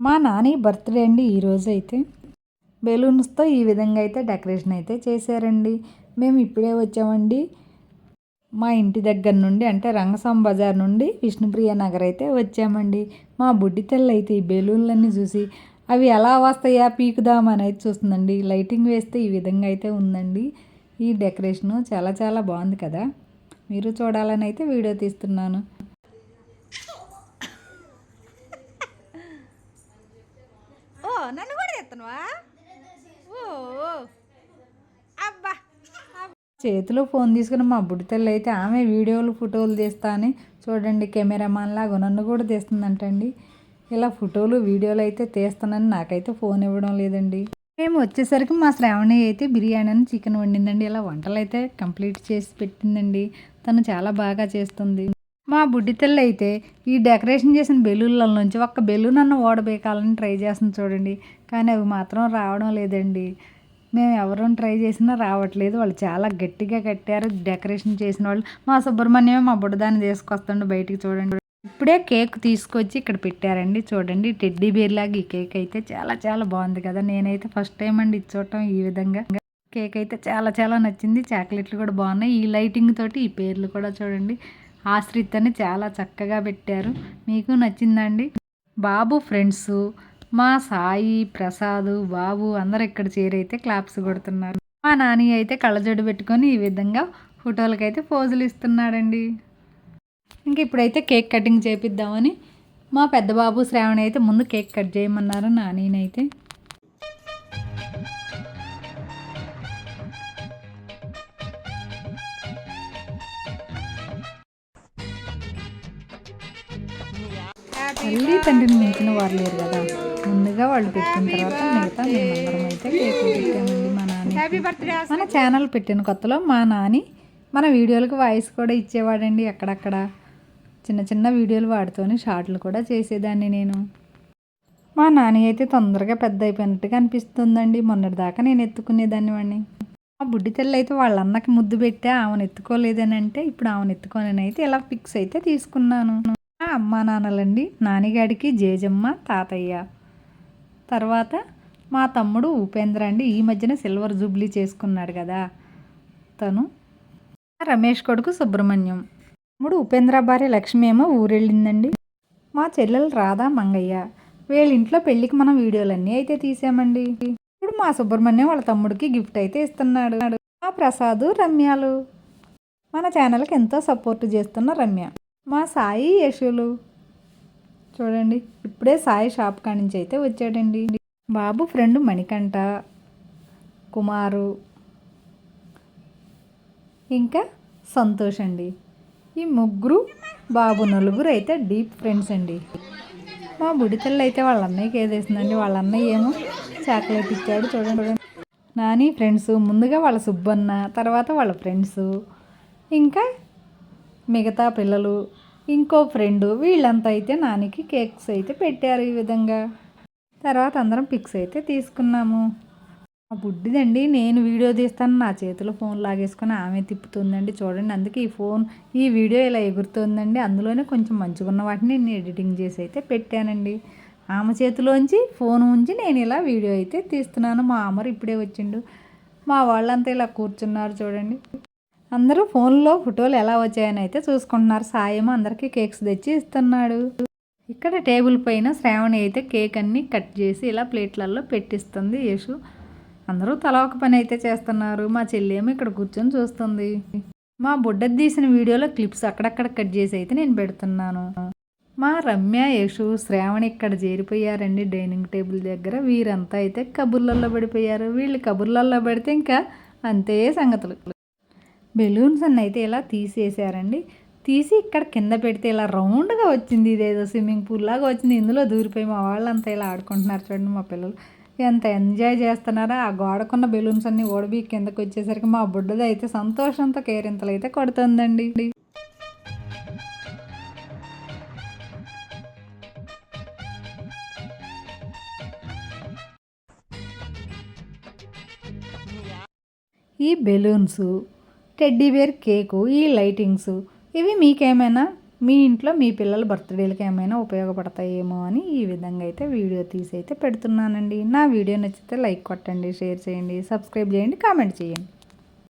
మా నాని బర్త్డే అండి ఈరోజు అయితే. బెలూన్స్తో ఈ విధంగా అయితే డెకరేషన్ అయితే చేశారండి. మేము ఇప్పుడే వచ్చామండి. మా ఇంటి దగ్గర నుండి అంటే రంగస్వామి బజార్ నుండి విష్ణుప్రియ నగర్ అయితే వచ్చామండి. మా బుడ్డి తెల్ల అయితే ఈ బెలూన్లన్నీ చూసి అవి ఎలా వస్తాయా పీకుదామని అయితే చూస్తుందండి. లైటింగ్ వేస్తే ఈ విధంగా అయితే ఉందండి. ఈ డెకరేషను చాలా చాలా బాగుంది కదా. మీరు చూడాలని అయితే వీడియో తీస్తున్నాను ఓ నన్ను కూడా తెత్తనువా? ఓ అబ్బా చేతిలో ఫోన్ తీసుకుని మా బుడితల్లి అయితే ఆమె వీడియోలు ఫోటోలు తీస్తా అని చూడండి కెమెరామాన్ లాగా నన్ను కూడా తీస్తుందంటండి. ఇలా ఫోటోలు వీడియోలు అయితే తీస్తానని నాకైతే ఫోన్ ఇవ్వడం లేదండి. మేము వచ్చేసరికి మా శ్రావణి అయితే బిర్యానీ అని చికెన్ వండిందండి. ఇలా వంటలు అయితే కంప్లీట్ చేసి పెట్టిందండి. తను చాలా బాగా చేస్తుంది. మా బుడ్డి తల్లి అయితే ఈ డెకరేషన్ చేసిన బెలూన్ల నుంచి ఒక్క బెలూన్ అన్న ఓడబేకాలని ట్రై చేస్తుంది చూడండి. కానీ అవి మాత్రం రావడం లేదండి. మేము ఎవరూ ట్రై చేసినా రావట్లేదు. వాళ్ళు చాలా గట్టిగా కట్టారు. డెకరేషన్ చేసిన వాళ్ళు. మా సుబ్రహ్మణ్యమే మా బుడ్డదాన్ని తీసుకొస్తుండే బయటికి చూడండి. ఇప్పుడే కేక్ తీసుకొచ్చి ఇక్కడ పెట్టారండి చూడండి. టెడ్డీ బేర్ లాగా ఈ కేక్ అయితే చాలా చాలా బాగుంది కదా. నేనైతే ఫస్ట్ టైం అండి ఇది చూడటం ఈ విధంగా. కేక్ అయితే చాలా చాలా నచ్చింది. చాక్లెట్లు కూడా బాగున్నాయి. ఈ లైటింగ్ తోటి ఈ పేర్లు కూడా చూడండి. ఆశ్రిత్ అని చాలా చక్కగా పెట్టారు. మీకు నచ్చిందండి? బాబు ఫ్రెండ్స్ మా సాయి ప్రసాద్ బాబు అందరు ఇక్కడ చేరైతే క్లాప్స్ కొడుతున్నారు. మా నాని అయితే కళ్ళజోడు పెట్టుకొని ఈ విధంగా ఫోటోలకైతే పోజులు ఇస్తున్నాడండి. ఇంక ఇప్పుడైతే కేక్ కటింగ్ చేపిద్దామని మా పెద్ద బాబు శ్రావణి అయితే ముందు కేక్ కట్ చేయమన్నారు నానీనైతే. తల్లి తండ్రిని మించిన వారు లేరు కదా. ముందుగా వాళ్ళు పెట్టిన తర్వాత మిగతా మేమందరం అయితే కేక్ పెట్టామండి మా నాన్న మన ఛానల్ పెట్టిన కొత్తలో మా నాని మన వీడియోలకు వాయిస్ కూడా ఇచ్చేవాడండి అక్కడక్కడ చిన్న చిన్న వీడియోలు వాడుతూనే షార్ట్లు కూడా చేసేదాన్ని నేను. మా నాని అయితే తొందరగా పెద్ద అయిపోయినట్టుగా అనిపిస్తుందండి. మొన్నటిదాకా నేను ఎత్తుకునేదాన్ని వాడిని మా బుడ్డి తెల్ల అయితే వాళ్ళ అన్నకి ముద్దు పెట్టా ఆమెను ఎత్తుకోలేదని అంటే ఇప్పుడు ఆమెను ఎత్తుకోనని అయితే ఇలా ఫిక్స్ అయితే తీసుకున్నాను. అమ్మా నాన్నలండి. నానిగాడికి జేజమ్మ తాతయ్య. తర్వాత మా తమ్ముడు ఉపేంద్ర అండి. ఈ మధ్యన సిల్వర్ జూబ్లీ చేసుకున్నాడు కదా తను రమేష్ కొడుకు సుబ్రహ్మణ్యం. తమ్ముడు ఉపేంద్ర భార్య లక్ష్మి ఏమో ఊరెళ్ళిందండి. మా చెల్లెలు రాధా మంగయ్య. వీళ్ళ ఇంట్లో పెళ్ళికి మనం వీడియోలన్నీ అయితే తీసామండి. ఇప్పుడు మా సుబ్రహ్మణ్యం వాళ్ళ తమ్ముడికి గిఫ్ట్ అయితే ఇస్తున్నాడు. మా ప్రసాద్ రమ్యాలు. మన ఛానల్కి ఎంతో సపోర్ట్ చేస్తున్న రమ్య. మా సాయి యశులు. చూడండి ఇప్పుడే సాయి షాప్ కాడి నుంచి అయితే వచ్చాడండి. బాబు ఫ్రెండ్ మణికంఠ కుమారు ఇంకా సంతోష్ అండి. ఈ ముగ్గురు బాబు నలుగురు అయితే డీప్ ఫ్రెండ్స్ అండి. మా బుడితల్లు అయితే వాళ్ళ అన్నయ్యకి ఏదేసిందండి వాళ్ళ అన్నయ్య ఏమో చాక్లెట్ ఇచ్చాడు చూడండి చూడండి. నాని ఫ్రెండ్స్ ముందుగా వాళ్ళ సుబ్బన్న తర్వాత వాళ్ళ ఫ్రెండ్స్ ఇంకా మిగతా పిల్లలు ఇంకో ఫ్రెండు వీళ్ళంతా అయితే నానికి కేక్స్ అయితే పెట్టారు ఈ విధంగా. తర్వాత అందరం పిక్స్ అయితే తీసుకున్నాము. ఆ బుడ్డిదండి నేను వీడియో తీస్తాను నా చేతిలో ఫోన్ లాగేసుకొని ఆమె తిప్పుతుందండి చూడండి. అందుకే ఈ ఫోన్ ఈ వీడియో ఇలా ఎగురుతుందండి. అందులోనే కొంచెం మంచిగా ఉన్న వాటిని నేను ఎడిటింగ్ చేసి అయితే పెట్టానండి. ఆమె చేతిలోంచి ఫోన్ ఉంచి నేను ఇలా వీడియో అయితే తీస్తున్నాను. మా అమరు ఇప్పుడే వచ్చిండు. మా వాళ్ళంతా ఇలా కూర్చున్నారు చూడండి. అందరూ ఫోన్లో ఫోటోలు ఎలా వచ్చాయని అయితే చూసుకుంటున్నారు. సాయం అందరికీ కేక్స్ తెచ్చి ఇస్తున్నాడు. ఇక్కడ టేబుల్ పైన శ్రావణి అయితే కేక్ అన్ని కట్ చేసి ఇలా ప్లేట్లలో పెట్టిస్తుంది యేసు. అందరూ తల ఒక పని అయితే చేస్తున్నారు. మా చెల్లేమో ఇక్కడ కూర్చొని చూస్తుంది. మా బుడ్డ తీసిన వీడియోలో క్లిప్స్ అక్కడక్కడ కట్ చేసి అయితే నేను పెడుతున్నాను. మా రమ్య యేషు శ్రావణి ఇక్కడ చేరిపోయారండి. డైనింగ్ టేబుల్ దగ్గర వీరంతా అయితే కబుర్లలో పడిపోయారు. వీళ్ళు కబుర్లలో పడితే ఇంకా అంతే సంగతులు. బెలూన్స్ అన్న అయితే ఇలా తీసేసారండి. తీసి ఇక్కడ కింద పెడితే ఇలా రౌండ్గా వచ్చింది ఇదేదో స్విమ్మింగ్ పూల్ లాగా వచ్చింది. ఇందులో దూరిపోయి మా వాళ్ళంతా ఇలా ఆడుకుంటున్నారు చూడండి మా పిల్లలు. ఎంత ఎంజాయ్ చేస్తున్నారా? ఆ గోడకున్న బెలూన్స్ అన్ని ఓడిబి కిందకు వచ్చేసరికి మా బుడ్డది అయితే సంతోషంతో కేరింతలు అయితే కొడుతుందండి. ఈ బెలూన్స్ టెడ్డీ బేర్ కేకు ఈ లైటింగ్స్ ఇవి మీకేమైనా మీ ఇంట్లో మీ పిల్లల బర్త్డేలకి ఏమైనా ఉపయోగపడతాయేమో అని ఈ విధంగా అయితే వీడియో తీసి అయితే పెడుతున్నానండి. నా వీడియో నచ్చితే లైక్ కొట్టండి షేర్ చేయండి సబ్స్క్రైబ్ చేయండి కామెంట్ చేయండి.